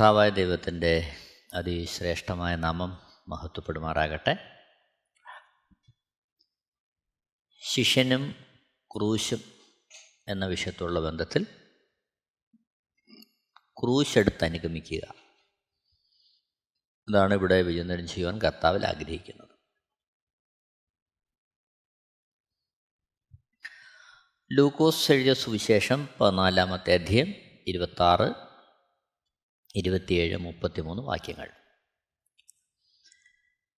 സൃഷ്ടാവായ ദൈവത്തിന്റെ അതിശ്രേഷ്ഠമായ നാമം മഹത്വപ്പെടുമാറാകട്ടെ. ശിഷ്യനും ക്രൂശും എന്ന വിഷയത്തുള്ള ബന്ധത്തിൽ ക്രൂശെടുത്ത് അനുഗമിക്കുക. ഇതാണ് ഇവിടെ വിചിന്തനം ചെയ്യുവാൻ കർത്താവിൽ ആഗ്രഹിക്കുന്നത്. ലൂക്കോസ് എഴുതിയ സുവിശേഷം പതിനാലാമത്തെ അധ്യയം ഇരുപത്താറ് ഇരുപത്തിയേഴ് മുപ്പത്തിമൂന്ന് വാക്യങ്ങൾ.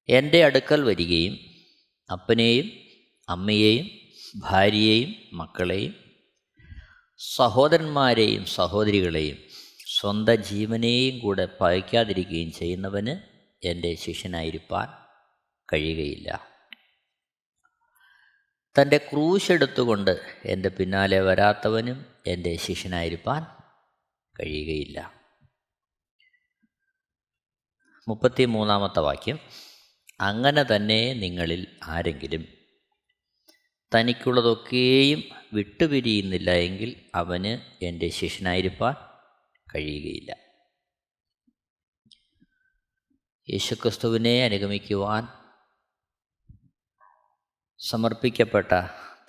എന്റെ അടുക്കൽ വരികയും അപ്പനെയും അമ്മയെയും ഭാര്യയെയും മക്കളെയും സഹോദരന്മാരെയും സഹോദരികളെയും സ്വന്തം ജീവനെയും കൂടെ പകയ്ക്കാതിരിക്കുകയും ചെയ്യുന്നവന് എന്റെ ശിഷ്യനായിരിക്കാൻ കഴിയുകയില്ല. തന്റെ ക്രൂശെടുത്തുകൊണ്ട് എന്റെ പിന്നാലെ വരാത്തവനും എന്റെ ശിഷ്യനായിരിക്കാൻ കഴിയുകയില്ല. മുപ്പത്തി മൂന്നാമത്തെ വാക്യം അങ്ങനെ തന്നെ നിങ്ങളിൽ ആരെങ്കിലും തനിക്കുള്ളതൊക്കെയും വിട്ടുപിരിയുന്നില്ല എങ്കിൽ അവന് എന്റെ ശിഷ്യനായിരിക്കാൻ കഴിയുകയില്ല. യേശുക്രിസ്തുവിനെ അനുഗമിക്കുവാൻ സമർപ്പിക്കപ്പെട്ട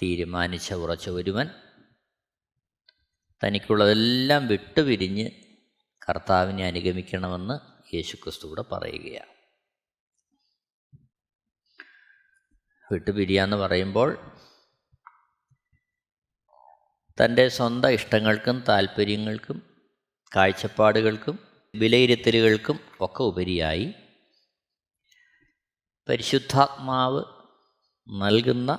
തീരുമാനിച്ച ഉറച്ച ഒരുവൻ തനിക്കുള്ളതെല്ലാം വിട്ടുപിരിഞ്ഞ് കർത്താവിനെ അനുഗമിക്കണമെന്ന് യേശുക്രിസ്തു കൂടെ പറയുകയാണ്. വിട്ടുപിരിയാന്ന് പറയുമ്പോൾ തന്റെ സ്വന്തം ഇഷ്ടങ്ങൾക്കും താല്പര്യങ്ങൾക്കും കാഴ്ചപ്പാടുകൾക്കും വിലയിരുത്തലുകൾക്കും ഒക്കെ ഉപരിയായി പരിശുദ്ധാത്മാവ് നൽകുന്ന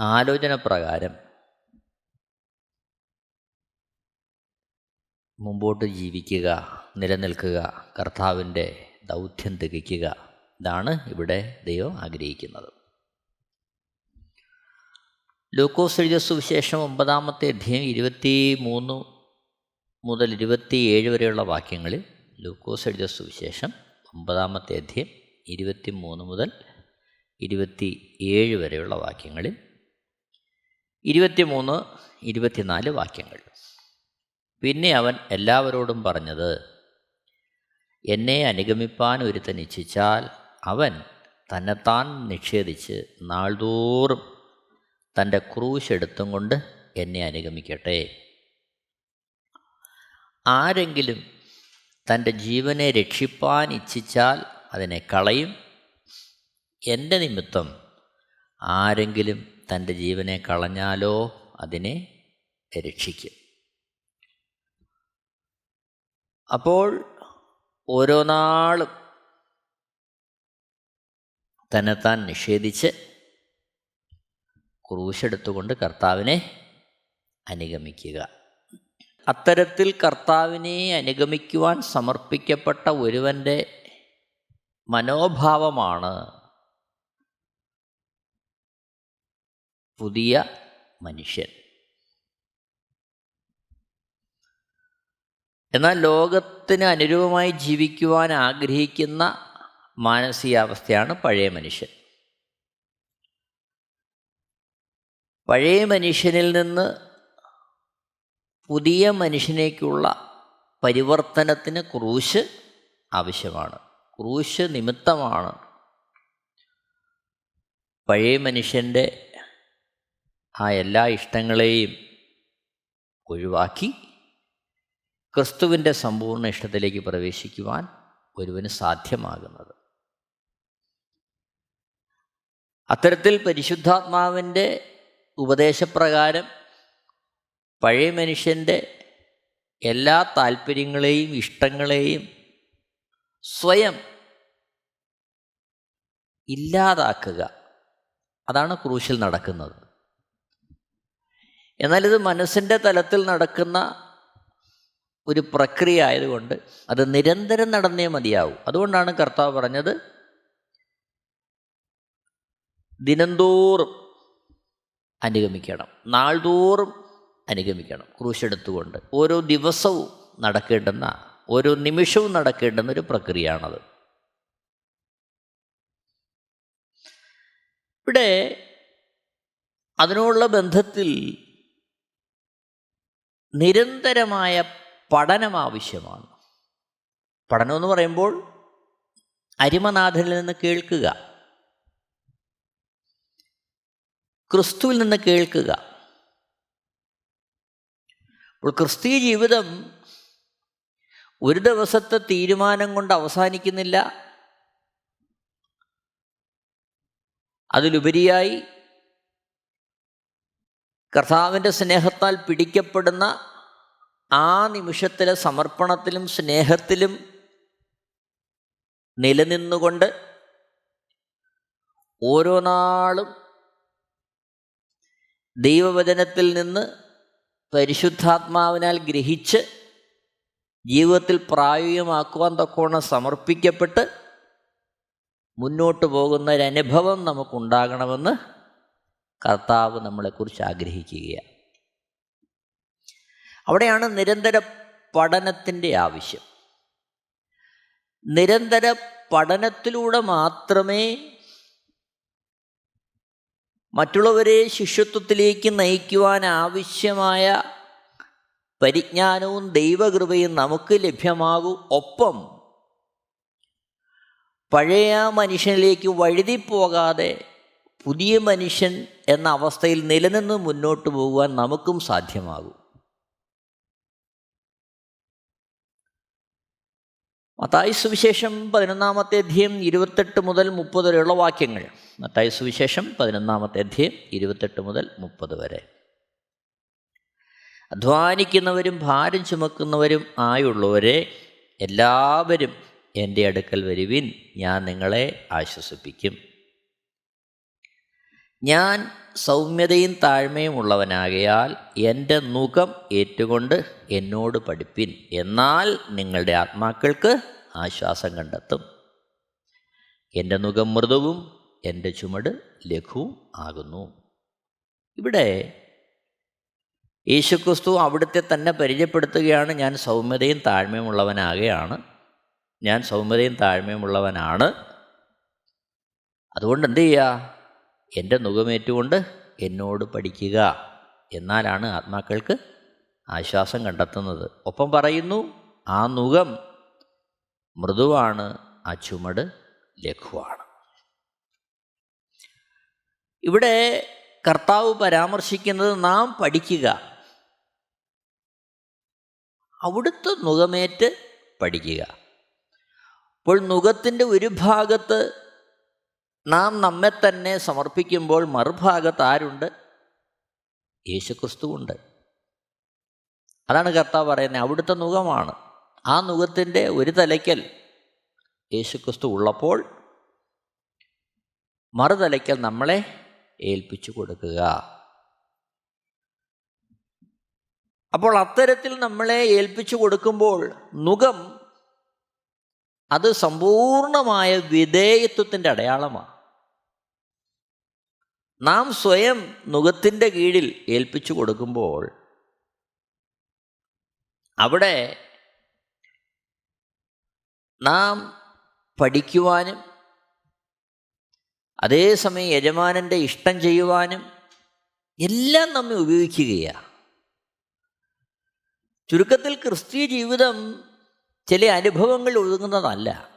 ആലോചന പ്രകാരം മുമ്പോട്ട് ജീവിക്കുക നിലനിൽക്കുക കർത്താവിന്റെ ദൗത്യം തികയ്ക്കുക. ഇതാണ് ഇവിടെ ദൈവം ആഗ്രഹിക്കുന്നത്. ലൂക്കോസ് എഴുതിയ സുവിശേഷം ഒമ്പതാമത്തെ അധ്യയം ഇരുപത്തി മൂന്ന് മുതൽ ഇരുപത്തിയേഴ് വരെയുള്ള വാക്യങ്ങളിൽ ലൂക്കോസ് എഴുതിയ സുവിശേഷം ഒമ്പതാമത്തെ അധ്യയം ഇരുപത്തി മൂന്ന് മുതൽ ഇരുപത്തി ഏഴ് വരെയുള്ള വാക്യങ്ങളിൽ ഇരുപത്തിമൂന്ന് ഇരുപത്തിനാല് വാക്യങ്ങൾ. പിന്നെ അവൻ എല്ലാവരോടും പറഞ്ഞത് എന്നെ അനുഗമിപ്പാൻ ഒരുത്തൻ ഇച്ഛിച്ചാൽ അവൻ തന്നെത്താൻ നിഷേധിച്ച് നാൾതോറും തന്റെ ക്രൂശ് എടുത്തും കൊണ്ട് എന്നെ അനുഗമിക്കട്ടെ. ആരെങ്കിലും തന്റെ ജീവനെ രക്ഷിപ്പാൻ ഇച്ഛിച്ചാൽ അതിനെ കളയും. എന്റെ നിമിത്തം ആരെങ്കിലും തന്റെ ജീവനെ കളഞ്ഞാലോ അതിനെ രക്ഷിക്കും. അപ്പോൾ ഓരോ നാളും തന്നെത്താൻ നിഷേധിച്ച് ക്രൂശെടുത്തുകൊണ്ട് കർത്താവിനെ അനുഗമിക്കുക. അത്തരത്തിൽ കർത്താവിനെ അനുഗമിക്കുവാൻ സമർപ്പിക്കപ്പെട്ട ഒരുവന്റെ മനോഭാവമാണ് പുതിയ മനുഷ്യൻ. എന്നാൽ ലോകത്തിന് അനുരൂപമായി ജീവിക്കുവാൻ ആഗ്രഹിക്കുന്ന മാനസികാവസ്ഥയാണ് പഴയ മനുഷ്യൻ. പഴയ മനുഷ്യനിൽ നിന്ന് പുതിയ മനുഷ്യനേക്കുള്ള പരിവർത്തനത്തിന് ക്രൂശ് ആവശ്യമാണ്. ക്രൂശ് നിമിത്തമാണ് പഴയ മനുഷ്യന്റെ ആ എല്ലാ ഇഷ്ടങ്ങളെയും ഒഴിവാക്കി ക്രിസ്തുവിന്റെ സമ്പൂർണ ഇഷ്ടത്തിലേക്ക് പ്രവേശിക്കുവാൻ ഒരുവന് സാധ്യമാകുന്നത്. അത്തരത്തിൽ പരിശുദ്ധാത്മാവിന്റെ ഉപദേശപ്രകാരം പഴയ മനുഷ്യന്റെ എല്ലാ താല്പര്യങ്ങളെയും ഇഷ്ടങ്ങളെയും സ്വയം ഇല്ലാതാക്കുക. അതാണ് ക്രൂശിൽ നടക്കുന്നത്. എന്നാൽ ഇത് മനസ്സിന്റെ തലത്തിൽ നടക്കുന്ന ഒരു പ്രക്രിയ ആയതുകൊണ്ട് അത് നിരന്തരം നടന്നേ മതിയാവും. അതുകൊണ്ടാണ് കർത്താവ് പറഞ്ഞത് ദിനംതോറും അനുഗമിക്കണം നാൾതോറും അനുഗമിക്കണം ക്രൂശെടുത്തുകൊണ്ട്. ഓരോ ദിവസവും നടക്കേണ്ടുന്ന ഓരോ നിമിഷവും നടക്കേണ്ടുന്ന ഒരു പ്രക്രിയയാണത്. ഇവിടെ അതിനോടുള്ള ബന്ധത്തിൽ നിരന്തരമായ പഠനം ആവശ്യമാണ്. പഠനം എന്ന് പറയുമ്പോൾ അരിമനാഥനിൽ നിന്ന് കേൾക്കുക. ക്രിസ്തുവിൽ നിന്ന് കേൾക്കുക. അപ്പോൾ ക്രിസ്തീയ ജീവിതം ഒരു ദിവസത്തെ തീരുമാനം കൊണ്ട് അവസാനിക്കുന്നില്ല. അതിലുപരിയായി കർത്താവിന്റെ സ്നേഹത്താൽ പിടിക്കപ്പെടുന്ന ആ നിമിഷത്തിലെ സമർപ്പണത്തിലും സ്നേഹത്തിലും നിലനിന്നുകൊണ്ട് ഓരോ നാളും ദൈവവചനത്തിൽ നിന്ന് പരിശുദ്ധാത്മാവിനാൽ ഗ്രഹിച്ച് ജീവിതത്തിൽ പ്രായോഗികമാക്കുവാൻ തക്കോണം സമർപ്പിക്കപ്പെട്ട് മുന്നോട്ട് പോകുന്ന ഒരനുഭവം നമുക്കുണ്ടാകണമെന്ന് കർത്താവ് നമ്മളെക്കുറിച്ച് ആഗ്രഹിക്കുകയാണ്. അവിടെയാണ് നിരന്തര പഠനത്തിന്റെ ആവശ്യം. നിരന്തര പഠനത്തിലൂടെ മാത്രമേ മറ്റുള്ളവരെ ശിഷ്യത്വത്തിലേക്ക് നയിക്കുവാൻ ആവശ്യമായ പരിജ്ഞാനവും ദൈവകൃപയും നമുക്ക് ലഭ്യമാകൂ. ഒപ്പം പഴയ മനുഷ്യനിലേക്ക് വഴുതിപ്പോകാതെ പുതിയ മനുഷ്യൻ എന്ന അവസ്ഥയിൽ നിലനിന്ന് മുന്നോട്ട് പോകുവാൻ നമുക്കും സാധ്യമാകും. മത്തായി സുവിശേഷം പതിനൊന്നാമത്തെ അധ്യയം ഇരുപത്തെട്ട് മുതൽ മുപ്പത് വരെയുള്ള വാക്യങ്ങൾ. മത്തായി സുവിശേഷം പതിനൊന്നാമത്തെ അധ്യയം ഇരുപത്തെട്ട് മുതൽ മുപ്പത് വരെ. അധ്വാനിക്കുന്നവരും ഭാരം ചുമക്കുന്നവരും ആയുള്ളവരെ എല്ലാവരും എന്റെ അടുക്കൽ വരുവിൻ. ഞാൻ നിങ്ങളെ ആശ്വസിപ്പിക്കും. ഞാൻ സൗമ്യതയും താഴ്മയും ഉള്ളവനാകയാൽ എന്റെ മുഖം ഏറ്റുകൊണ്ട് എന്നോട് പഠിപ്പിൻ. എന്നാൽ നിങ്ങളുടെ ആത്മാക്കൾക്ക് ആശ്വാസം കണ്ടെത്തും. എന്റെ മുഖം മൃദുവും എന്റെ ചുമട് ലഘുവും ആകുന്നു. ഇവിടെ യേശുക്രിസ്തു അവിടുത്തെ തന്നെ പരിചയപ്പെടുത്തുകയാണ് ഞാൻ സൗമ്യതയും താഴ്മയും ഉള്ളവനാകെയാണ്. ഞാൻ സൗമ്യതയും താഴ്മയും ഉള്ളവനാണ്. അതുകൊണ്ട് എന്ത് ചെയ്യുക? എന്റെ നുഖമേറ്റുകൊണ്ട് എന്നോട് പഠിക്കുക. എന്നാലാണ് ആത്മാക്കൾക്ക് ആശ്വാസം കണ്ടെത്തുന്നത്. ഒപ്പം പറയുന്നു ആ നുഖം മൃദുവാണ് ആ ചുമട് ലഘുവാണ്. ഇവിടെ കർത്താവ് പരാമർശിക്കുന്നത് നാം പഠിക്കുക. അവിടുത്തെ നുഖമേറ്റ് പഠിക്കുക. അപ്പോൾ നുഖത്തിന്റെ ഒരു ഭാഗത്ത് നാം നമ്മെ തന്നെ സമർപ്പിക്കുമ്പോൾ മറുഭാഗത്ത് ആരുണ്ട്? യേശുക്രിസ്തുവുണ്ട്. അതാണ് കർത്താവ് പറയുന്നത്. അവിടുത്തെ നുഖമാണ്. ആ നുഖത്തിന്റെ ഒരു തലയ്ക്കൽ യേശുക്രിസ്തു ഉള്ളപ്പോൾ മറുതലയ്ക്കൽ നമ്മളെ ഏൽപ്പിച്ചു കൊടുക്കുക. അപ്പോൾ അത്തരത്തിൽ നമ്മളെ ഏൽപ്പിച്ചു കൊടുക്കുമ്പോൾ നുഖം അത് സമ്പൂർണമായ വിധേയത്വത്തിന്റെ അടയാളമാണ്. നാം സ്വയം നുഖത്തിന്റെ കീഴിൽ ഏൽപ്പിച്ചു കൊടുക്കുമ്പോൾ അവിടെ നാം പഠിക്കുവാനും അതേസമയം യജമാനന്റെ ഇഷ്ടം ചെയ്യുവാനും എല്ലാം നമ്മെ ഉപയോഗിക്കുകയാണ്. ചുരുക്കത്തിൽ ക്രിസ്തീയ ജീവിതം ചില അനുഭവങ്ങൾ ഒതുങ്ങുന്നതല്ല.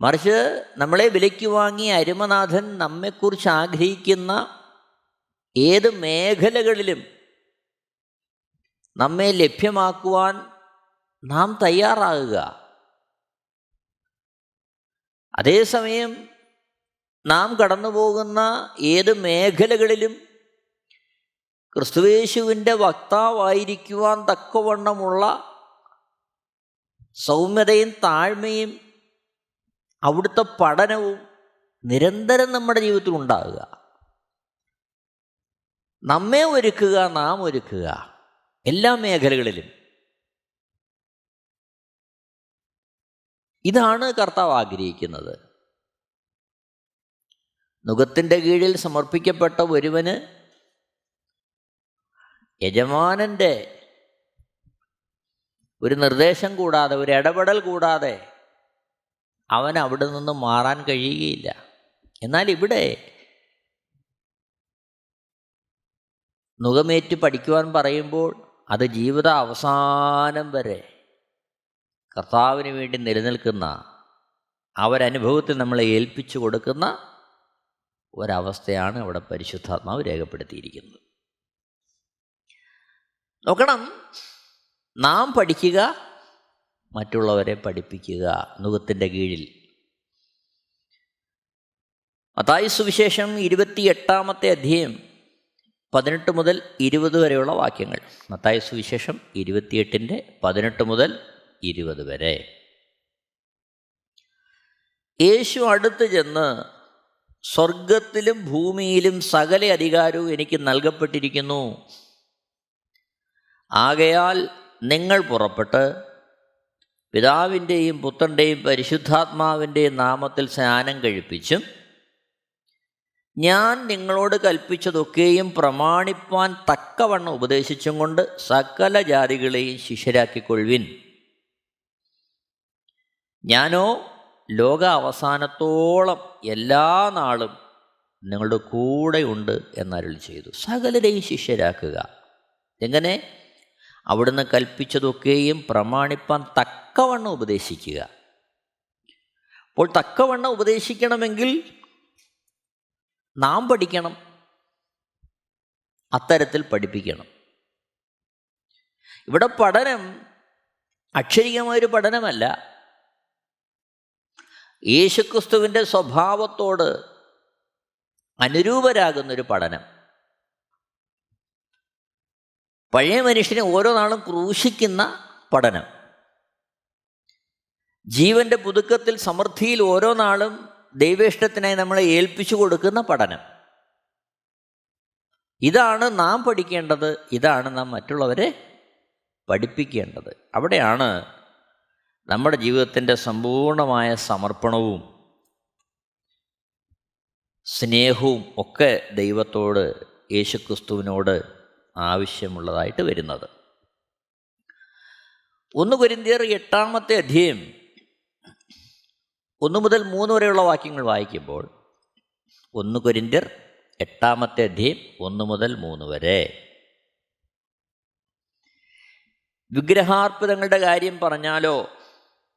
മറിച്ച് നമ്മളെ വിലയ്ക്ക് വാങ്ങിയ അരുമനാഥൻ നമ്മെക്കുറിച്ച് ആഗ്രഹിക്കുന്ന ഏത് മേഖലകളിലും നമ്മെ ലഭ്യമാക്കുവാൻ നാം തയ്യാറാകുക. അതേസമയം നാം കടന്നു പോകുന്ന ഏത് മേഖലകളിലും ക്രിസ്തുവേശുവിന്റെ വക്താവായിരിക്കുവാൻ തക്കവണ്ണമുള്ള സൗമ്യതയും താഴ്മയും അവിടുത്തെ പഠനവും നിരന്തരം നമ്മുടെ ജീവിതത്തിൽ ഉണ്ടാകുക. നമ്മെ ഒരുക്കുക നാം ഒരുക്കുക എല്ലാ മേഖലകളിലും. ഇതാണ് കർത്താവ് ആഗ്രഹിക്കുന്നത്. നുഖത്തിന്റെ കീഴിൽ സമർപ്പിക്കപ്പെട്ട ഒരുവന് യജമാനന്റെ ഒരു നിർദ്ദേശം കൂടാതെ ഒരു ഇടപെടൽ കൂടാതെ അവൻ അവിടെ നിന്ന് മാറാൻ കഴിയുകയില്ല. എന്നാൽ ഇവിടെ നുഖമേറ്റ് പഠിക്കുവാൻ പറയുമ്പോൾ അത് ജീവിത അവസാനം വരെ കർത്താവിന് വേണ്ടി നിലനിൽക്കുന്ന അവരനുഭവത്തിൽ നമ്മളെ ഏൽപ്പിച്ചു കൊടുക്കുന്ന ഒരവസ്ഥയാണ് അവിടെ പരിശുദ്ധാത്മാവ് രേഖപ്പെടുത്തിയിരിക്കുന്നത്. നോക്കണം നാം പഠിക്കുക മറ്റുള്ളവരെ പഠിപ്പിക്കുക നുഖത്തിന്റെ കീഴിൽ. അതായ സുവിശേഷം ഇരുപത്തി എട്ടാമത്തെ അധ്യായം പതിനെട്ട് മുതൽ ഇരുപത് വരെയുള്ള വാക്യങ്ങൾ. മത്തായ സുവിശേഷം ഇരുപത്തിയെട്ടിന്റെ പതിനെട്ട് മുതൽ ഇരുപത് വരെ. യേശു അടുത്ത് ചെന്ന് സ്വർഗത്തിലും ഭൂമിയിലും സകല അധികാരവും എനിക്ക് നൽകപ്പെട്ടിരിക്കുന്നു. ആകയാൽ നിങ്ങൾ പുറപ്പെട്ട് പിതാവിന്റെയും പുത്രന്റെയും പരിശുദ്ധാത്മാവിന്റെയും നാമത്തിൽ സ്നാനം കഴിപ്പിച്ചും ഞാൻ നിങ്ങളോട് കൽപ്പിച്ചതൊക്കെയും പ്രമാണിപ്പാൻ തക്കവണ്ണം ഉപദേശിച്ചും കൊണ്ട് സകല ജാതികളെയും ശിഷ്യരാക്കിക്കൊള്ളുവിൻ. ഞാനോ ലോക അവസാനത്തോളം എല്ലാ നാളും നിങ്ങളുടെ കൂടെയുണ്ട് എന്നരുൾ ചെയ്തു. സകലരെയും ശിഷ്യരാക്കുക. എങ്ങനെ? അവിടുന്ന് കൽപ്പിച്ചതൊക്കെയും പ്രമാണിപ്പാൻ തക്കവണ്ണം ഉപദേശിക്കുക. അപ്പോൾ തക്കവണ്ണം ഉപദേശിക്കണമെങ്കിൽ നാം പഠിക്കണം. അത്തരത്തിൽ പഠിപ്പിക്കണം. ഇവിടെ പഠനം അക്ഷരികമായൊരു പഠനമല്ല. യേശുക്രിസ്തുവിന്റെ സ്വഭാവത്തോട് അനുരൂപരാകുന്നൊരു പഠനം. പഴയ മനുഷ്യനെ ഓരോ നാളും ക്രൂശിക്കുന്ന പഠനം. ജീവന്റെ പുതുക്കത്തിൽ സമൃദ്ധിയിൽ ഓരോ നാളും ദൈവേഷ്ടത്തിനായി നമ്മളെ ഏൽപ്പിച്ചു കൊടുക്കുന്ന പഠനം. ഇതാണ് നാം പഠിക്കേണ്ടത് ഇതാണ് നാം മറ്റുള്ളവരെ പഠിപ്പിക്കേണ്ടത്. അവിടെയാണ് നമ്മുടെ ജീവിതത്തിന്റെ സമ്പൂർണമായ സമർപ്പണവും സ്നേഹവും ഒക്കെ ദൈവത്തോട് യേശുക്രിസ്തുവിനോട് ആവശ്യമുള്ളതായിട്ട് വരുന്നത്. ഒന്ന് കുരിന്തിയർ എട്ടാമത്തെ അധ്യയം ഒന്ന് മുതൽ മൂന്ന് വരെയുള്ള വാക്യങ്ങൾ വായിക്കുമ്പോൾ ഒന്ന് കുരിന്തിയർ എട്ടാമത്തെ അധ്യയം ഒന്ന് മുതൽ മൂന്ന് വരെ. വിഗ്രഹാർപ്പിതങ്ങളുടെ കാര്യം പറഞ്ഞാലോ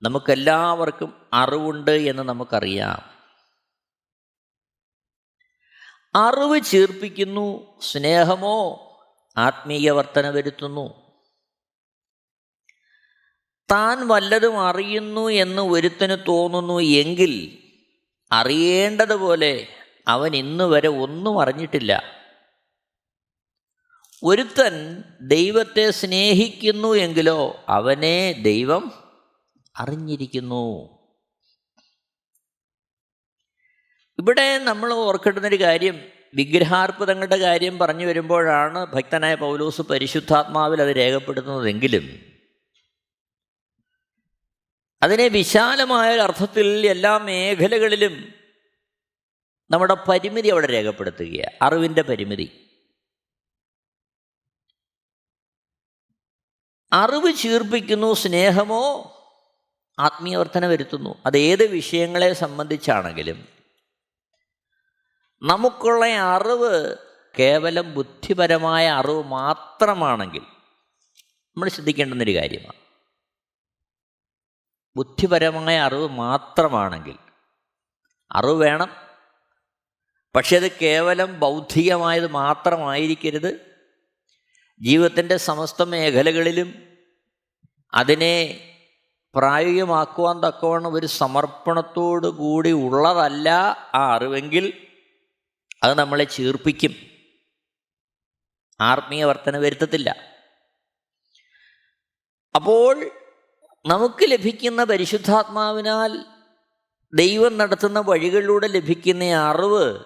നമുക്കെല്ലാവർക്കും അറിവുണ്ട് എന്ന് നമുക്കറിയാം. അറിവ് ചീർപ്പിക്കുന്നു സ്നേഹമോ ആത്മീയ വർധന വരുത്തുന്നു താൻ വല്ലതും അറിയുന്നു എന്ന് ഒരുത്തന് തോന്നുന്നു എങ്കിൽ അറിയേണ്ടതുപോലെ അവൻ ഇന്ന് വരെ ഒന്നും അറിഞ്ഞിട്ടില്ല. ഒരുത്തൻ ദൈവത്തെ സ്നേഹിക്കുന്നു എങ്കിലോ അവനെ ദൈവം അറിഞ്ഞിരിക്കുന്നു. ഇവിടെ നമ്മൾ ഓർക്കേണ്ടുന്നൊരു കാര്യം വിഗ്രഹാർപ്പിതങ്ങളുടെ കാര്യം പറഞ്ഞു വരുമ്പോഴാണ് ഭക്തനായ പൗലോസ് പരിശുദ്ധാത്മാവിൽ അത് രേഖപ്പെടുത്തുന്നതെങ്കിലും അതിനെ വിശാലമായ അർത്ഥത്തിൽ എല്ലാ മേഖലകളിലും നമ്മുടെ പരിമിതി അവിടെ രേഖപ്പെടുത്തുകയാണ്. അറിവിന്റെ പരിമിതി. അറിവ് ചീർപ്പിക്കുന്നു സ്നേഹമോ ആത്മീയവർദ്ധന വരുത്തുന്നു. അത് ഏത് വിഷയങ്ങളെ സംബന്ധിച്ചാണെങ്കിലും നമുക്കുള്ള അറിവ് കേവലം ബുദ്ധിപരമായ അറിവ് മാത്രമാണെങ്കിൽ നമ്മൾ ശ്രദ്ധിക്കേണ്ടുന്നൊരു കാര്യമാണ്. ബുദ്ധിപരമായ അറിവ് മാത്രമാണെങ്കിൽ അറിവ് വേണം. പക്ഷേ അത് കേവലം ബൗദ്ധികമായത് മാത്രമായിരിക്കരുത്. ജീവിതത്തിന്റെ സമസ്ത മേഖലകളിലും അതിനെ പ്രായോഗികമാക്കുവാൻ തക്കവണ്ണം ഒരു സമർപ്പണത്തോടു കൂടി ഉള്ളതല്ല ആ അറിവെങ്കിൽ അത് നമ്മളെ ചീർപ്പിക്കും. ആത്മീയ വർധന വരുത്തത്തില്ല. അപ്പോൾ നമുക്ക് ലഭിക്കുന്ന പരിശുദ്ധാത്മാവിനാൽ ദൈവം നടത്തുന്ന വഴികളിലൂടെ ലഭിക്കുന്ന അറിവ്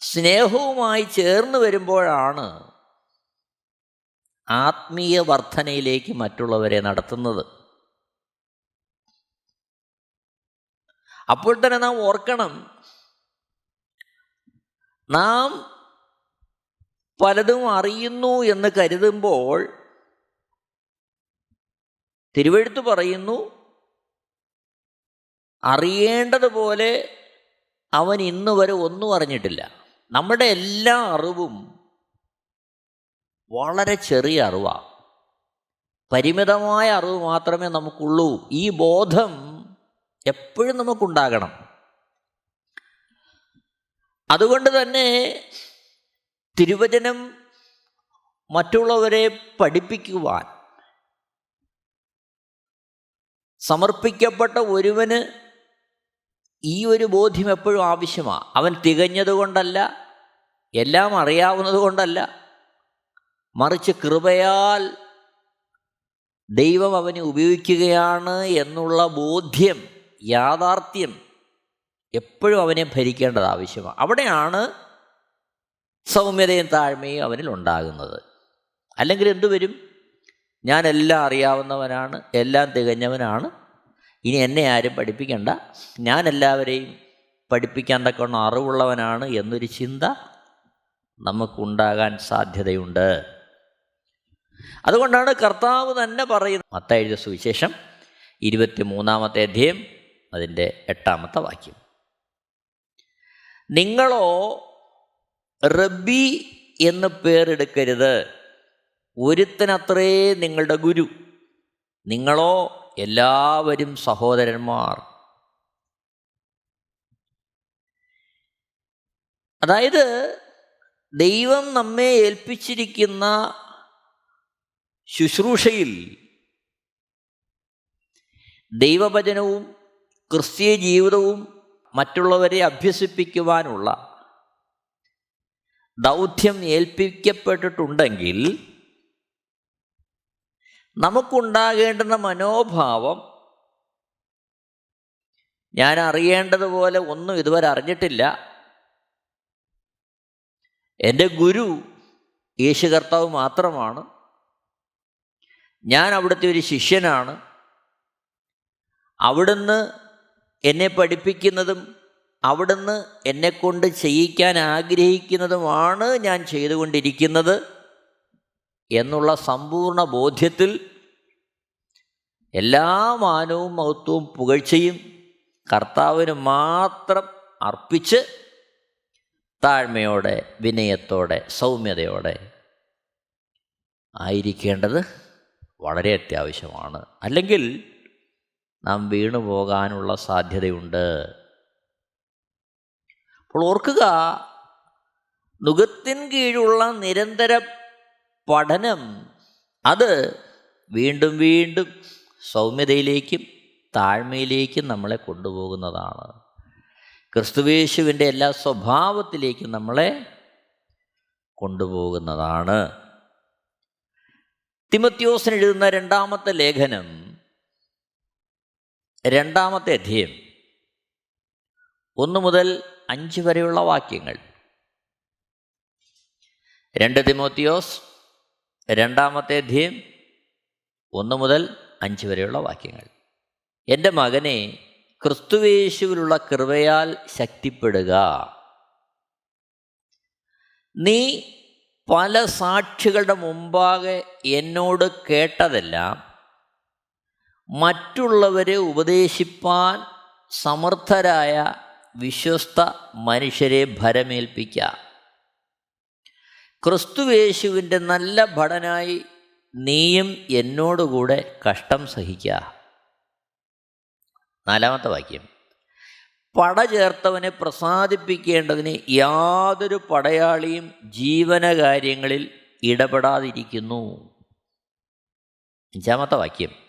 സ്നേഹവുമായി ചേർന്ന് വരുമ്പോഴാണ് ആത്മീയ വർധനയിലേക്ക് മറ്റുള്ളവരെ നടത്തുന്നത്. അപ്പോൾ തന്നെ നാം ഓർക്കണം. നാം പലതും അറിയുന്നു എന്ന് കരുതുമ്പോൾ തിരുവഴുത്ത് പറയുന്നു അറിയേണ്ടതുപോലെ അവൻ ഇന്ന് വരെ ഒന്നും അറിഞ്ഞിട്ടില്ല. നമ്മുടെ എല്ലാ അറിവും വളരെ ചെറിയ അറിവാണ് പരിമിതമായ അറിവ് മാത്രമേ നമുക്കുള്ളൂ. ഈ ബോധം എപ്പോഴും നമുക്കുണ്ടാകണം. അതുകൊണ്ട് തന്നെ തിരുവചനം മറ്റുള്ളവരെ പഠിപ്പിക്കുവാൻ സമർപ്പിക്കപ്പെട്ട ഒരുവന് ഈ ഒരു ബോധ്യം എപ്പോഴും ആവശ്യമാണ് അവൻ തികഞ്ഞതുകൊണ്ടല്ല എല്ലാം അറിയാവുന്നത് കൊണ്ടല്ല മറിച്ച് കൃപയാൽ ദൈവം അവനെ ഉപയോഗിക്കുകയാണ് എന്നുള്ള ബോധ്യം യാഥാർത്ഥ്യം എപ്പോഴും അവനെ ഭരിക്കേണ്ടത് ആവശ്യമാണ്. അവിടെയാണ് സൗമ്യതയും താഴ്മയും അവനിൽ ഉണ്ടാകുന്നത്. അല്ലെങ്കിൽ എന്തു വരും? ഞാൻ എല്ലാം അറിയാവുന്നവനാണ് എല്ലാം തികഞ്ഞവനാണ്. ഇനി എന്നെ ആരും പഠിപ്പിക്കണ്ട. ഞാൻ എല്ലാവരെയും പഠിപ്പിക്കാൻ തക്കവണ്ണം അറിവുള്ളവനാണ് എന്നൊരു ചിന്ത നമുക്കുണ്ടാകാൻ സാധ്യതയുണ്ട്. അതുകൊണ്ടാണ് കർത്താവ് തന്നെ പറയുന്നത്. മത്തയെഴുതിയ സുവിശേഷം ഇരുപത്തി മൂന്നാമത്തെ അധ്യയം അതിന്റെ എട്ടാമത്തെ വാക്യം. നിങ്ങളോ റബ്ബി എന്ന് പേരെടുക്കരുത്. ഒരുത്തനത്രേ നിങ്ങളുടെ ഗുരു. നിങ്ങളോ എല്ലാവരും സഹോദരന്മാർ. അതായത് ദൈവം നമ്മെ ഏൽപ്പിച്ചിരിക്കുന്ന ശുശ്രൂഷയിൽ ദൈവഭജനവും ക്രിസ്തീയ ജീവിതവും മറ്റുള്ളവരെ അഭ്യസിപ്പിക്കുവാനുള്ള ദൗത്യം ഏൽപ്പിക്കപ്പെട്ടിട്ടുണ്ടെങ്കിൽ നമുക്കുണ്ടാകേണ്ടുന്ന മനോഭാവം ഞാൻ അറിയേണ്ടതുപോലെ ഒന്നും ഇതുവരെ അറിഞ്ഞിട്ടില്ല. എന്റെ ഗുരു യേശു കർത്താവ് മാത്രമാണ്. ഞാൻ അവിടുത്തെ ഒരു ശിഷ്യനാണ്. അവിടുന്ന് എന്നെ പഠിപ്പിക്കുന്നതും അവിടുന്ന് എന്നെക്കൊണ്ട് ചെയ്യിക്കാൻ ആഗ്രഹിക്കുന്നതുമാണ് ഞാൻ ചെയ്തുകൊണ്ടിരിക്കുന്നത് എന്നുള്ള സമ്പൂർണ ബോധ്യത്തിൽ എല്ലാ മാനവും മഹത്വവും പുകഴ്ചയും കർത്താവിന് മാത്രം അർപ്പിച്ച് താഴ്മയോടെ വിനയത്തോടെ സൗമ്യതയോടെ ആയിരിക്കേണ്ടത് വളരെ അത്യാവശ്യമാണ്. അല്ലെങ്കിൽ നാം വീണു പോകാനുള്ള സാധ്യതയുണ്ട്. അപ്പോൾ ഓർക്കുക നുഖത്തിൻ കീഴുള്ള നിരന്തര പഠനം അത് വീണ്ടും വീണ്ടും സൗമ്യതയിലേക്കും താഴ്മയിലേക്കും നമ്മളെ കൊണ്ടുപോകുന്നതാണ്. ക്രിസ്തുവേശുവിന്റെ എല്ലാ സ്വഭാവത്തിലേക്കും നമ്മളെ കൊണ്ടുപോകുന്നതാണ്. തിമത്യോസിന് എഴുതുന്ന രണ്ടാമത്തെ ലേഖനം രണ്ടാമത്തെ അധ്യയം. ഒന്ന് മുതൽ അഞ്ച് വരെയുള്ള വാക്യങ്ങൾ. രണ്ട് തിമോത്തിയോസ് രണ്ടാമത്തെ അധ്യയം ഒന്ന് മുതൽ അഞ്ച് വരെയുള്ള വാക്യങ്ങൾ. എന്റെ മകനെ ക്രിസ്തുവേശുവിലുള്ള കൃപയാൽ ശക്തിപ്പെടുക. നീ പല സാക്ഷികളുടെ മുമ്പാകെ എന്നോട് കേട്ടതെല്ലാം മറ്റുള്ളവരെ ഉപദേശിപ്പാൻ സമർത്ഥരായ വിശ്വസ്ത മനുഷ്യരെ ഭരമേൽപ്പിക്കാം. ക്രിസ്തുവേശുവിന്റെ നല്ല ഭടനായി നീയും എന്നോടുകൂടെ കഷ്ടം സഹിക്കുക നാലാമത്തെ വാക്യം. പട ചേർത്തവനെ പ്രസാദിപ്പിക്കേണ്ടതിന് യാതൊരു പടയാളിയും ജീവനകാര്യങ്ങളിൽ ഇടപെടാതിരിക്കുന്നു. അഞ്ചാമത്തെ വാക്യം.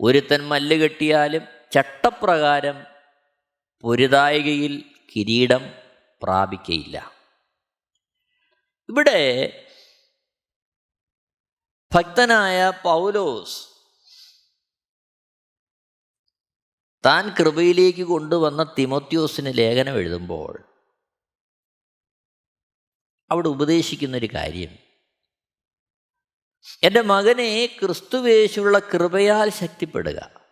ഒരുത്തൻ മല്ല് കെട്ടിയാലും ചട്ടപ്രകാരം പൊരുതായികയിൽ കിരീടം പ്രാപിക്കയില്ല. ഇവിടെ ഭക്തനായ പൗലോസ് താൻ കൃപയിലേക്ക് കൊണ്ടുവന്ന തിമോത്യോസിന് ലേഖനം എഴുതുമ്പോൾ അവിടെ ഉപദേശിക്കുന്നൊരു കാര്യം എന്റെ മകനെ ക്രിസ്തുവേശുള്ള കൃപയാൽ ശക്തിപ്പെടുക.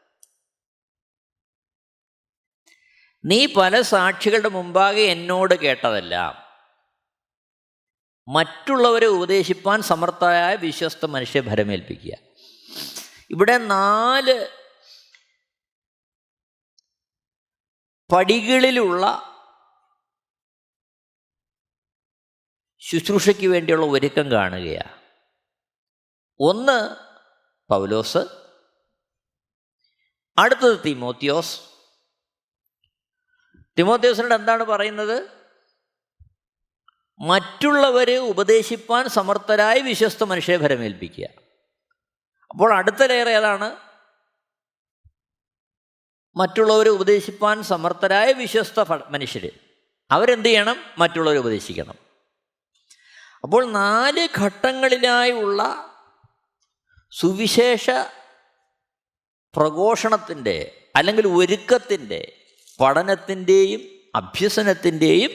നീ പല സാക്ഷികളുടെ മുമ്പാകെ എന്നോട് കേട്ടതെല്ലാം മറ്റുള്ളവരെ ഉപദേശിപ്പാൻ സമർത്ഥമായ വിശ്വസ്ത മനുഷ്യ ഭരമേൽപ്പിക്കുക. ഇവിടെ നാല് പടികളിലുള്ള ശുശ്രൂഷയ്ക്ക് വേണ്ടിയുള്ള ഒരുക്കം കാണുകയാണ്. ഒന്ന് പൗലോസ് അടുത്തത് തിമോത്തിയോസ്. തിമോത്തിയോസിനോട് എന്താണ് പറയുന്നത്? മറ്റുള്ളവരെ ഉപദേശിപ്പാൻ സമർത്ഥരായ വിശ്വസ്ത മനുഷ്യരെ ഭരമേൽപ്പിക്കുക. അപ്പോൾ അടുത്ത ലെയർ ഏതാണ്? മറ്റുള്ളവരെ ഉപദേശിപ്പാൻ സമർത്ഥരായ വിശ്വസ്ത മനുഷ്യർ അവരെന്ത് ചെയ്യണം? മറ്റുള്ളവരെ ഉപദേശിക്കണം. അപ്പോൾ നാല് ഘട്ടങ്ങളിലായുള്ള സുവിശേഷ പ്രഘോഷണത്തിന്റെ അല്ലെങ്കിൽ ഒരുക്കത്തിന്റെ പഠനത്തിന്റെയും അഭ്യസനത്തിന്റെയും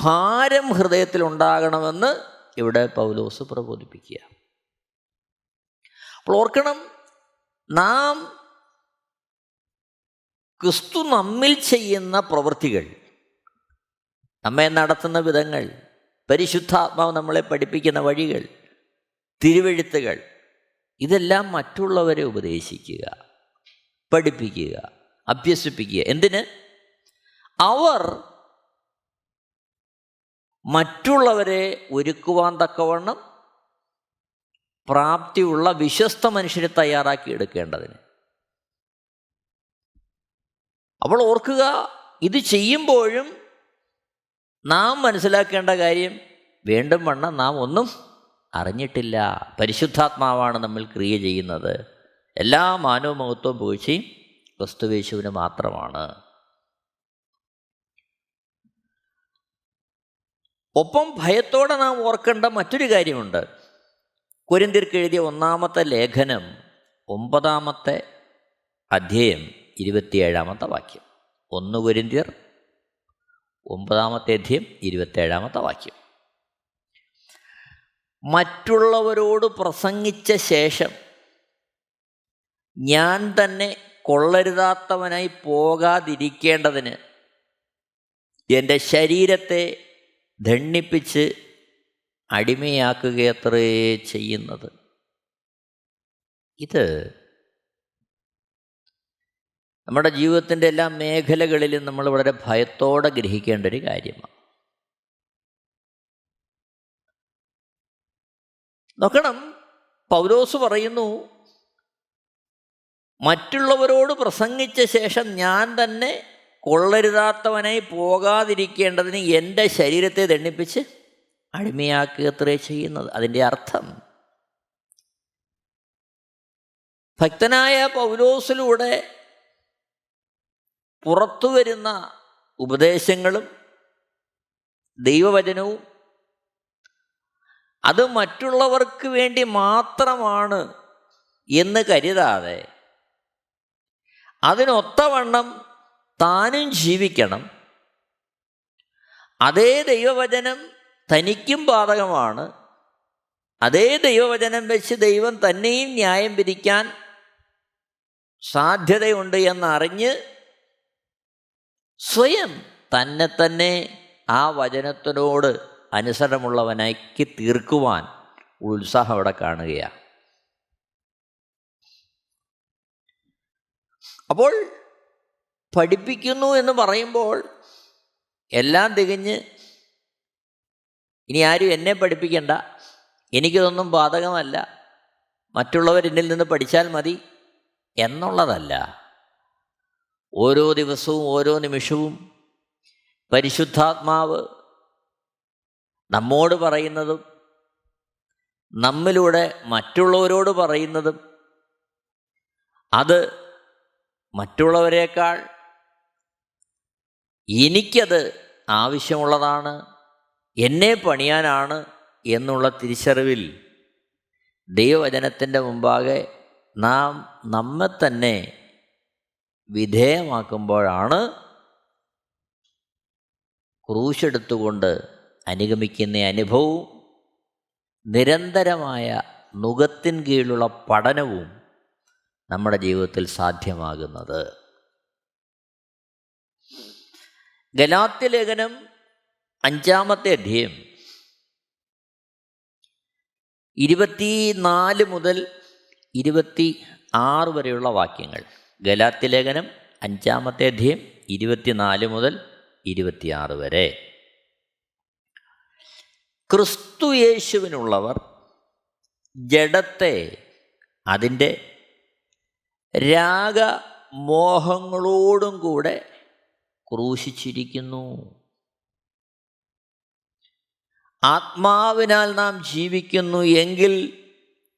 ഭാരം ഹൃദയത്തിൽ ഉണ്ടാകണമെന്ന് ഇവിടെ പൗലോസ് പ്രബോധിപ്പിക്കുക. അപ്പോൾ ഓർക്കണം നാം ക്രിസ്തു നമ്മിൽ ചെയ്യുന്ന പ്രവൃത്തികൾ നമ്മെ നടത്തുന്ന വിധങ്ങൾ പരിശുദ്ധാത്മാവ് നമ്മളെ പഠിപ്പിക്കുന്ന വഴികൾ തിരുവെഴുത്തുകൾ. ഇതെല്ലാം മറ്റുള്ളവരെ ഉപദേശിക്കുക പഠിപ്പിക്കുക അഭ്യസിപ്പിക്കുക. എന്തിന്? അവർ മറ്റുള്ളവരെ ഒരുക്കുവാൻ തക്കവണ്ണം പ്രാപ്തിയുള്ള വിശ്വസ്ത മനുഷ്യരെ തയ്യാറാക്കി എടുക്കേണ്ടതിന്. അപ്പോൾ ഓർക്കുക ഇത് ചെയ്യുമ്പോഴും നാം മനസ്സിലാക്കേണ്ട കാര്യം വേണ്ടും വണ്ണം നാം ഒന്നും അറിഞ്ഞിട്ടില്ല. പരിശുദ്ധാത്മാവാണ് നമ്മൾ ക്രിയ ചെയ്യുന്നത്. എല്ലാ മാനവ മഹത്വവും പുകഴ്ചയും ക്രിസ്തുവേശുവിന് മാത്രമാണ്. ഒപ്പം ഭയത്തോടെ നാം ഓർക്കേണ്ട മറ്റൊരു കാര്യമുണ്ട്. കുരിന്തിർക്ക് എഴുതിയ ഒന്നാമത്തെ ലേഖനം ഒമ്പതാമത്തെ അധ്യയം ഇരുപത്തിയേഴാമത്തെ വാക്യം. ഒന്ന് കുരിന്തിയർ ഒമ്പതാമത്തെ അധ്യയം ഇരുപത്തേഴാമത്തെ വാക്യം. മറ്റുള്ളവരോട് പ്രസംഗിച്ച ശേഷം ഞാൻ തന്നെ കൊള്ളരുതാത്തവനായി പോകാതിരിക്കേണ്ടതിന് എന്റെ ശരീരത്തെ ദണ്ണിപ്പിച്ച് അടിമയാക്കുകയത്രേ ചെയ്യുന്നത്. ഇത് നമ്മുടെ ജീവിതത്തിന്റെ എല്ലാ മേഖലകളിലും നമ്മൾ വളരെ ഭയത്തോടെ ഗ്രഹിക്കേണ്ട ഒരു കാര്യമാണ്. നോക്കണം. പൗലോസ് പറയുന്നു മറ്റുള്ളവരോട് പ്രസംഗിച്ച ശേഷം ഞാൻ തന്നെ കൊള്ളരുതാത്തവനായി പോകാതിരിക്കേണ്ടതിന് എന്റെ ശരീരത്തെ ദണ്ണിപ്പിച്ച് അടിമയാക്കുകയത്രേ ചെയ്യുന്നത്. അതിന്റെ അർത്ഥം ഭക്തനായ പൗലോസിലൂടെ പുറത്തു വരുന്ന ഉപദേശങ്ങളും ദൈവവചനവും അത് മറ്റുള്ളവർക്ക് വേണ്ടി മാത്രമാണ് എന്ന് കരുതാതെ അതിനൊത്തവണ്ണം താനും ജീവിക്കണം. അതേ ദൈവവചനം തനിക്കും ബാധകമാണ്. അതേ ദൈവവചനം വെച്ച് ദൈവം തന്നെയും ന്യായം വിധിക്കാൻ സാധ്യതയുണ്ട് എന്നറിഞ്ഞ് സ്വയം തന്നെ തന്നെ ആ വചനത്തിനോട് അനുസരണമുള്ളവനാക്കി തീർക്കുവാൻ ഉത്സാഹം അവിടെ കാണുകയാണ്. അപ്പോൾ പഠിപ്പിക്കുന്നു എന്ന് പറയുമ്പോൾ എല്ലാം തികഞ്ഞ് ഇനി ആരും എന്നെ പഠിപ്പിക്കണ്ട എനിക്കിതൊന്നും ബാധകമല്ല മറ്റുള്ളവർ എന്നിൽ നിന്ന് പഠിച്ചാൽ മതി എന്നുള്ളതല്ല. ഓരോ ദിവസവും ഓരോ നിമിഷവും പരിശുദ്ധാത്മാവ് നമ്മോട് പറയുന്നതും നമ്മിലൂടെ മറ്റുള്ളവരോട് പറയുന്നതും അത് മറ്റുള്ളവരെക്കാൾ എനിക്കത് ആവശ്യമുള്ളതാണ് എന്നെ പണിയാനാണ് എന്നുള്ള തിരിച്ചറിവിൽ ദൈവവചനത്തിന്റെ മുമ്പാകെ നാം നമ്മെ തന്നെ വിധേയമാക്കുമ്പോഴാണ് ക്രൂശെടുത്തുകൊണ്ട് അനുഗമിക്കുന്ന അനുഭവവും നിരന്തരമായ നുഖത്തിൻ കീഴിലുള്ള പഠനവും നമ്മുടെ ജീവിതത്തിൽ സാധ്യമാകുന്നത്. ഗലാത്യ ലേഖനം അഞ്ചാമത്തെ അധ്യയം ഇരുപത്തിനാല് മുതൽ ഇരുപത്തി ആറ് വരെയുള്ള വാക്യങ്ങൾ. ഗലാത്യ ലേഖനം അഞ്ചാമത്തെ അധ്യയം ഇരുപത്തിനാല് മുതൽ ഇരുപത്തിയാറ് വരെ. ക്രിസ്തു യേശുവിനുള്ളവർ ജഡത്തെ അതിന്റെ രാഗമോഹങ്ങളോടും കൂടെ ക്രൂശിച്ചിരിക്കുന്നു. ആത്മാവിനാൽ നാം ജീവിക്കുന്നു എങ്കിൽ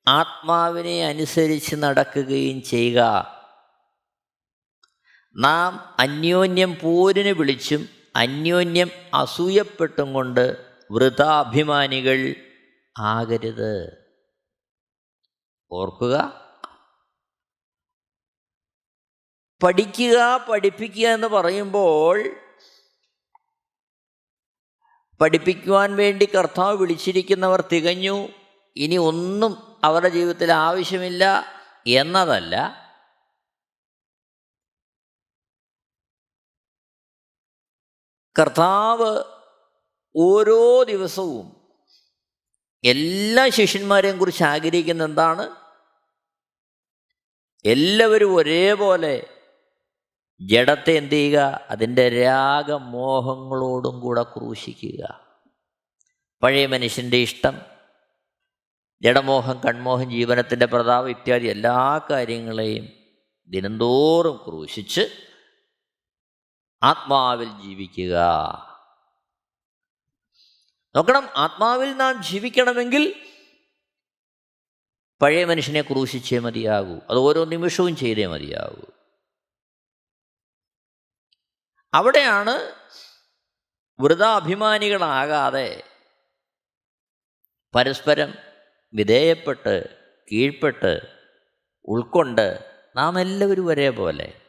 ആത്മാവിനെ അനുസരിച്ച് നടക്കുകയും ചെയ്യുക. നാം അന്യോന്യം പോരിന് വിളിച്ചും അന്യോന്യം അസൂയപ്പെട്ടും കൊണ്ട് വൃതാഭിമാനികൾ ആകരുത്. ഓർക്കുക. പഠിക്കുക പഠിപ്പിക്കുക എന്ന് പറയുമ്പോൾ പഠിപ്പിക്കുവാൻ വേണ്ടി കർത്താവ് വിളിച്ചിരിക്കുന്നവർ തികഞ്ഞു. ഇനി ഒന്നും അവരുടെ ജീവിതത്തിൽ ആവശ്യമില്ല എന്നതല്ല. കർത്താവ് ഓരോ ദിവസവും എല്ലാ ശിഷ്യന്മാരെയും കുറിച്ച് ആഗ്രഹിക്കുന്ന എന്താണ്? എല്ലാവരും ഒരേപോലെ ജഡത്തെ എന്ത് ചെയ്യുക? അതിന്റെ രാഗമോഹങ്ങളോടും കൂടെ ക്രൂശിക്കുക. പഴയ മനുഷ്യന്റെ ഇഷ്ടം ജഡമോഹം കൺമോഹം ജീവനത്തിന്റെ പ്രതാപം ഇത്യാദി എല്ലാ കാര്യങ്ങളെയും ദിനംതോറും ക്രൂശിച്ച് ആത്മാവിൽ ജീവിക്കുക. നോക്കണം ആത്മാവിൽ നാം ജീവിക്കണമെങ്കിൽ പഴയ മനുഷ്യനെ ക്രൂശിച്ചേ മതിയാകൂ. അത് ഓരോ നിമിഷവും ചെയ്തേ മതിയാകൂ. അവിടെയാണ് വ്രതാഭിമാനികളാകാതെ പരസ്പരം വിധേയപ്പെട്ട് കീഴ്പ്പെട്ട് ഉൾക്കൊണ്ട് നാം എല്ലാവരും ഒരേപോലെ.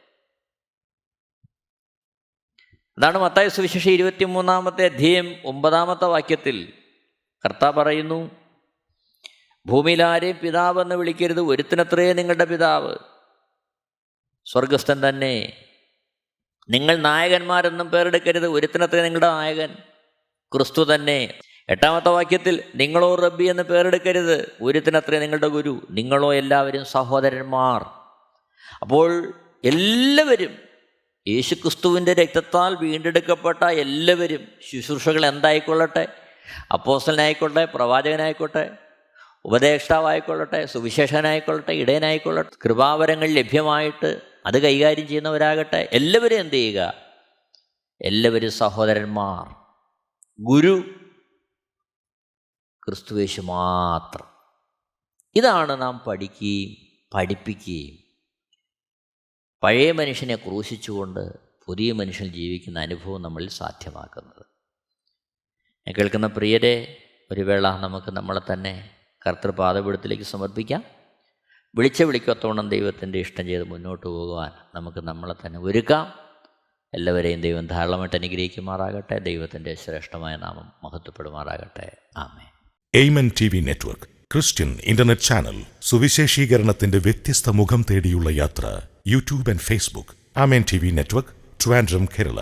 അതാണ് മത്തായ സുവിശേഷം ഇരുപത്തിമൂന്നാമത്തെ അധ്യയം ഒമ്പതാമത്തെ വാക്യത്തിൽ കർത്താവ് പറയുന്നു ഭൂമിയിൽ ആരെയും പിതാവെന്ന് വിളിക്കരുത്. ഒരുത്തിനത്രയേ നിങ്ങളുടെ പിതാവ്. സ്വർഗസ്ഥൻ തന്നെ. നിങ്ങൾ നായകന്മാരെന്നും പേരെടുക്കരുത്. ഒരുത്തിനത്രേ നിങ്ങളുടെ നായകൻ. ക്രിസ്തു തന്നെ. എട്ടാമത്തെ വാക്യത്തിൽ നിങ്ങളോ റബ്ബി എന്ന് പേരെടുക്കരുത്. ഒരുത്തിനത്രേ നിങ്ങളുടെ ഗുരു. നിങ്ങളോ എല്ലാവരും സഹോദരന്മാർ. അപ്പോൾ എല്ലാവരും യേശുക്രിസ്തുവിന്റെ രക്തത്താൽ വീണ്ടെടുക്കപ്പെട്ട എല്ലാവരും ശുശ്രൂഷകൾ എന്തായിക്കൊള്ളട്ടെ? അപ്പോസ്റ്റലനായിക്കോട്ടെ പ്രവാചകനായിക്കോട്ടെ ഉപദേഷ്ടാവായിക്കൊള്ളട്ടെ സുവിശേഷനായിക്കൊള്ളട്ടെ ഇടയനായിക്കൊള്ളട്ടെ കൃപാവരങ്ങൾ ലഭ്യമായിട്ട് അത് കൈകാര്യം ചെയ്യുന്നവരാകട്ടെ എല്ലാവരും എന്ത് ചെയ്യുക? എല്ലാവരും സഹോദരന്മാർ ഗുരു ക്രിസ്തുവേശു മാത്രം. ഇതാണ് നാം പഠിക്കുകയും പഠിപ്പിക്കുകയും പഴയ മനുഷ്യനെ ക്രൂശിച്ചുകൊണ്ട് പുതിയ മനുഷ്യൻ ജീവിക്കുന്ന അനുഭവം നമ്മൾ സാധ്യമാക്കുന്നത്. കേൾക്കുന്ന പ്രിയരെ ഒരു വേള നമുക്ക് നമ്മളെ തന്നെ കർത്തൃപാദപീഠത്തിലേക്ക് സമർപ്പിക്കാം. വിളിച്ച വിളിക്കത്തോണം ദൈവത്തിന്റെ ഇഷ്ടം ചെയ്ത് മുന്നോട്ട് പോകുവാൻ നമുക്ക് നമ്മളെ തന്നെ ഒരുക്കാം. എല്ലാവരെയും ദൈവം ധാരാളമായിട്ട് അനുഗ്രഹിക്കുമാറാകട്ടെ. ദൈവത്തിന്റെ ശ്രേഷ്ഠമായ നാമം മഹത്വപ്പെടുമാറാകട്ടെ. ആമേ amen T V network Christian internet channel സുവിശേഷീകരണത്തിന്റെ വ്യത്യസ്ത മുഖം തേടിയുള്ള യാത്ര YouTube and Facebook amen T V network Trivandrum Kerala.